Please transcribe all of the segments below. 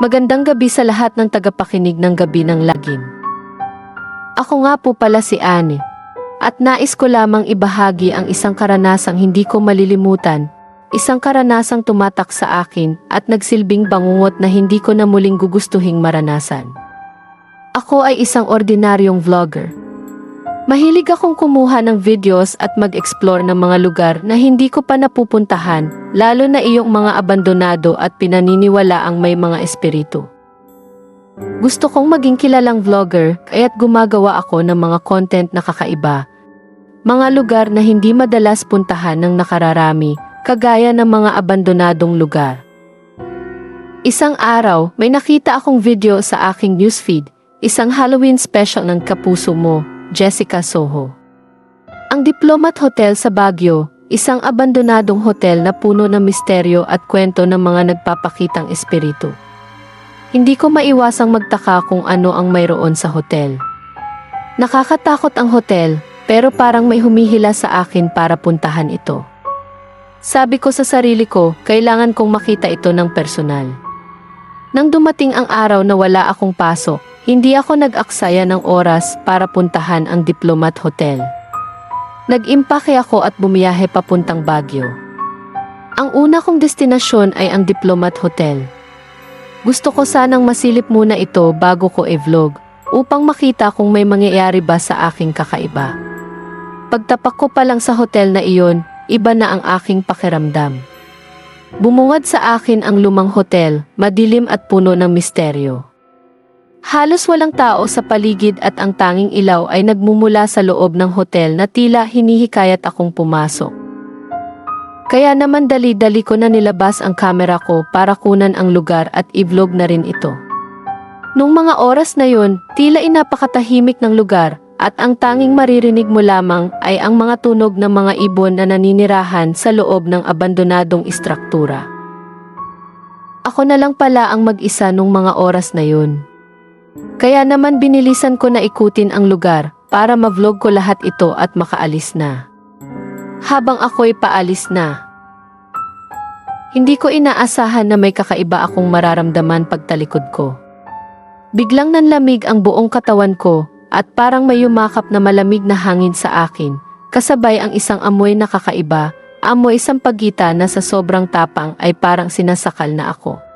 Magandang gabi sa lahat ng tagapakinig ng Gabi ng Lagim. Ako nga po pala si Anne. At nais ko lamang ibahagi ang isang karanasang hindi ko malilimutan. Isang karanasang tumatak sa akin at nagsilbing bangungot na hindi ko na muling gugustuhing maranasan. Ako ay isang ordinaryong vlogger. Mahilig akong kumuha ng videos at mag-explore ng mga lugar na hindi ko pa napupuntahan, lalo na iyong mga abandonado at pinaniniwala ang may mga espiritu. Gusto kong maging kilalang vlogger, kaya't gumagawa ako ng mga content na kakaiba. Mga lugar na hindi madalas puntahan ng nakararami, kagaya ng mga abandonadong lugar. Isang araw, may nakita akong video sa aking newsfeed, isang Halloween special ng Kapuso Mo, Jessica Soho. Ang Diplomat Hotel sa Baguio, isang abandonadong hotel na puno ng misteryo at kwento ng mga nagpapakitang espiritu. Hindi ko maiwasang magtaka kung ano ang mayroon sa hotel. Nakakatakot ang hotel, pero parang may humihila sa akin para puntahan ito. Sabi ko sa sarili ko, kailangan kong makita ito ng personal. Nang dumating ang araw na wala akong pasok, hindi ako nag-aksaya ng oras para puntahan ang Diplomat Hotel. Nag-impake ako at bumiyahe papuntang Baguio. Ang una kong destinasyon ay ang Diplomat Hotel. Gusto ko sanang masilip muna ito bago ko e-vlog upang makita kung may mangyayari ba sa aking kakaiba. Pagtapak ko pa lang sa hotel na iyon, iba na ang aking pakiramdam. Bumungad sa akin ang lumang hotel, madilim at puno ng misteryo. Halos walang tao sa paligid at ang tanging ilaw ay nagmumula sa loob ng hotel na tila hinihikayat akong pumasok. Kaya naman dali-dali ko na nilabas ang kamera ko para kunan ang lugar at i-vlog na rin ito. Nung mga oras na yun, tila inapakatahimik ng lugar at ang tanging maririnig mo lamang ay ang mga tunog ng mga ibon na naninirahan sa loob ng abandonadong istruktura. Ako na lang pala ang mag-isa nung mga oras na yun. Kaya naman binilisan ko na ikutin ang lugar para ma-vlog ko lahat ito at makaalis na. Habang ako'y paalis na. Hindi ko inaasahan na may kakaiba akong mararamdaman pagtalikod ko. Biglang nanlamig ang buong katawan ko at parang may yumakap na malamig na hangin sa akin, kasabay ang isang amoy na kakaiba, amoy isang pagita na sa sobrang tapang ay parang sinasakal na ako.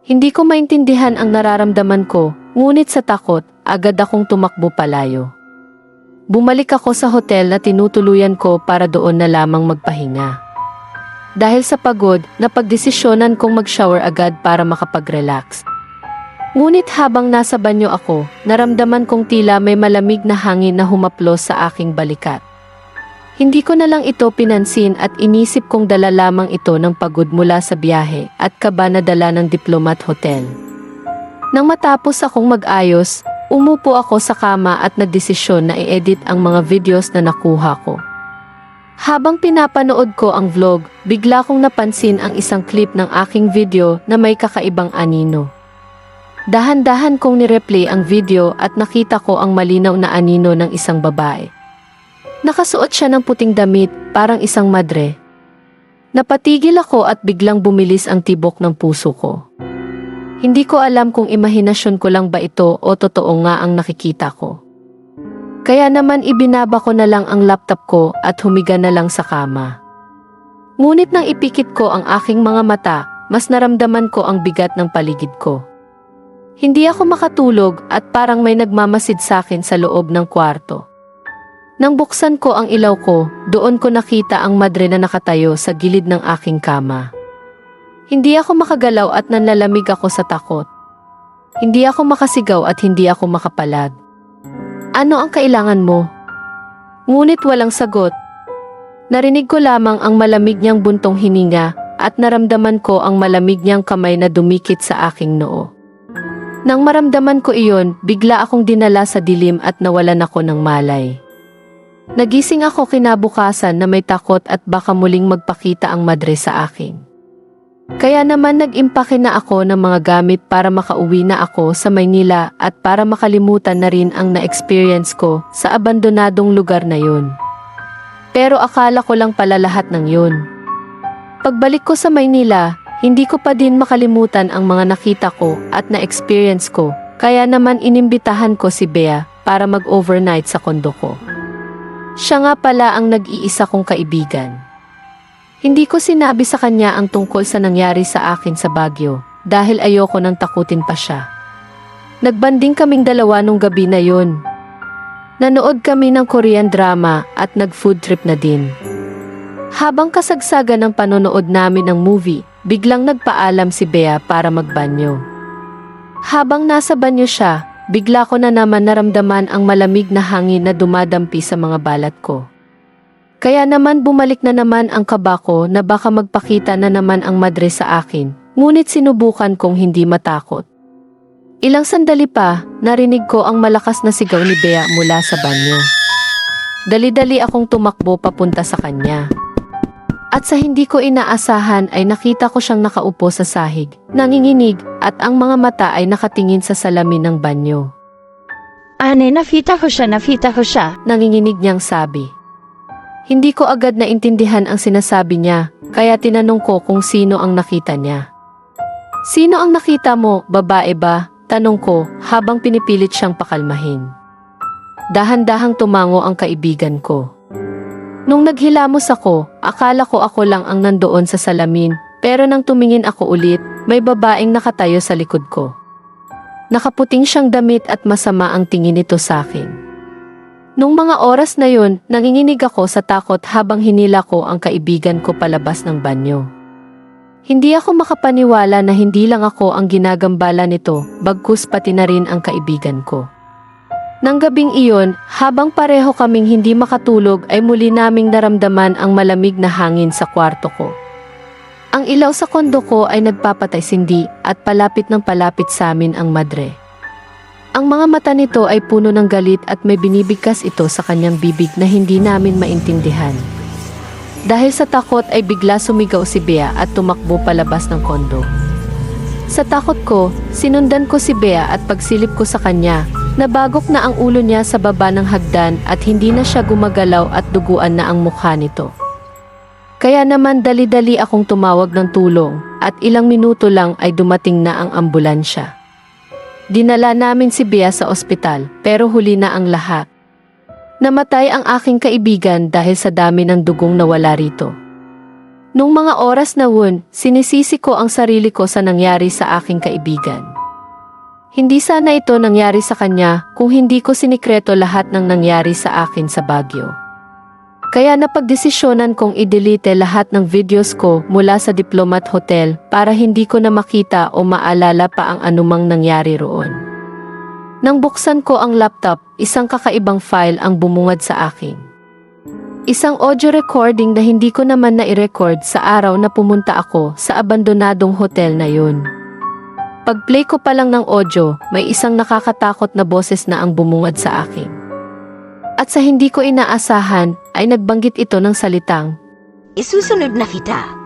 Hindi ko maintindihan ang nararamdaman ko, ngunit sa takot, agad akong tumakbo palayo. Bumalik ako sa hotel na tinutuluyan ko para doon na lamang magpahinga. Dahil sa pagod, napagdesisyonan kong mag-shower agad para makapag-relax. Ngunit habang nasa banyo ako, naramdaman kong tila may malamig na hangin na humaplos sa aking balikat. Hindi ko na lang ito pinansin at inisip kong dala lamang ito ng pagod mula sa biyahe at kaba na dala ng Diplomat Hotel. Nang matapos akong mag-ayos, umupo ako sa kama at nagdesisyon na i-edit ang mga videos na nakuha ko. Habang pinapanood ko ang vlog, bigla kong napansin ang isang clip ng aking video na may kakaibang anino. Dahan-dahan kong nireplay ang video at nakita ko ang malinaw na anino ng isang babae. Nakasuot siya ng puting damit, parang isang madre. Napatigil ako at biglang bumilis ang tibok ng puso ko. Hindi ko alam kung imahinasyon ko lang ba ito o totoo nga ang nakikita ko. Kaya naman ibinaba ko na lang ang laptop ko at humiga na lang sa kama. Ngunit nang ipikit ko ang aking mga mata, mas naramdaman ko ang bigat ng paligid ko. Hindi ako makatulog at parang may nagmamasid sa akin sa loob ng kwarto. Nang buksan ko ang ilaw ko, doon ko nakita ang madre na nakatayo sa gilid ng aking kama. Hindi ako makagalaw at nanlalamig ako sa takot. Hindi ako makasigaw at hindi ako makapalag. Ano ang kailangan mo? Ngunit walang sagot. Narinig ko lamang ang malamig niyang buntong hininga at naramdaman ko ang malamig niyang kamay na dumikit sa aking noo. Nang maramdaman ko iyon, bigla akong dinala sa dilim at nawalan ako ng malay. Nagising ako kinabukasan na may takot at baka muling magpakita ang madre sa akin. Kaya naman nag-impake na ako ng mga gamit para makauwi na ako sa Maynila at para makalimutan na rin ang na-experience ko sa abandonadong lugar na yun. Pero akala ko lang pala lahat ng yun. Pagbalik ko sa Maynila, Hindi ko pa din makalimutan ang mga nakita ko at na-experience ko, kaya naman inimbitahan ko si Bea para mag-overnight sa kondo ko. Siya nga pala ang nag-iisa kong kaibigan. Hindi ko sinabi sa kanya ang tungkol sa nangyari sa akin sa Baguio dahil ayoko nang takutin pa siya. Nagbanding kaming dalawa nung gabi na yun. Nanood kami ng Korean drama at nag-food trip na din. Habang kasagsagan ng panonood namin ng movie, biglang nagpaalam si Bea para magbanyo. Habang nasa banyo siya, bigla ko na naman naramdaman ang malamig na hangin na dumadampi sa mga balat ko. Kaya naman bumalik na naman ang kaba ko na baka magpakita na naman ang madre sa akin, ngunit sinubukan kong hindi matakot. Ilang sandali pa, narinig ko ang malakas na sigaw ni Bea mula sa banyo. Dali-dali akong tumakbo papunta sa kanya. At sa hindi ko inaasahan ay nakita ko siyang nakaupo sa sahig, nanginginig at ang mga mata ay nakatingin sa salamin ng banyo. Ane, nafita ko siya, nafita ko siya. Nanginginig niyang sabi. Hindi ko agad naintindihan ang sinasabi niya, kaya tinanong ko kung sino ang nakita niya. Sino ang nakita mo, babae ba? Tanong ko habang pinipilit siyang pakalmahin. Dahan-dahang tumango ang kaibigan ko. Nung naghilamos ako, akala ko ako lang ang nandoon sa salamin, pero nang tumingin ako ulit, may babaeng nakatayo sa likod ko. Nakaputing siyang damit at masama ang tingin nito sa akin. Nung mga oras na yun, nanginginig ako sa takot habang hinila ko ang kaibigan ko palabas ng banyo. Hindi ako makapaniwala na hindi lang ako ang ginagambala nito, bagkus pati na rin ang kaibigan ko. Nang gabing iyon, habang pareho kaming hindi makatulog ay muli naming naramdaman ang malamig na hangin sa kwarto ko. Ang ilaw sa kondo ko ay nagpapatay sindi at palapit ng palapit sa amin ang madre. Ang mga mata nito ay puno ng galit at may binibigkas ito sa kanyang bibig na hindi namin maintindihan. Dahil sa takot ay bigla sumigaw si Bea at tumakbo palabas ng kondo. Sa takot ko, sinundan ko si Bea at pagsilip ko sa kanya, nabagok na ang ulo niya sa baba ng hagdan at hindi na siya gumagalaw at duguan na ang mukha nito. Kaya naman dali-dali akong tumawag ng tulong at ilang minuto lang ay dumating na ang ambulansya. Dinala namin si Bea sa ospital pero huli na ang lahat. Namatay ang aking kaibigan dahil sa dami ng dugong nawala rito. Nung mga oras na wun, sinisisi ko ang sarili ko sa nangyari sa aking kaibigan. Hindi sana ito nangyari sa kanya kung hindi ko sinikreto lahat ng nangyari sa akin sa Baguio. Kaya napagdesisyonan kong i-delete lahat ng videos ko mula sa Diplomat Hotel para hindi ko na makita o maalala pa ang anumang nangyari roon. Nang buksan ko ang laptop, isang kakaibang file ang bumungad sa akin. Isang audio recording na hindi ko naman na-record sa araw na pumunta ako sa abandonadong hotel na yun. Pag-play ko pa lang ng audio, may isang nakakatakot na boses na ang bumungad sa akin. At sa hindi ko inaasahan, ay nagbanggit ito ng salitang, Isusunod na kita.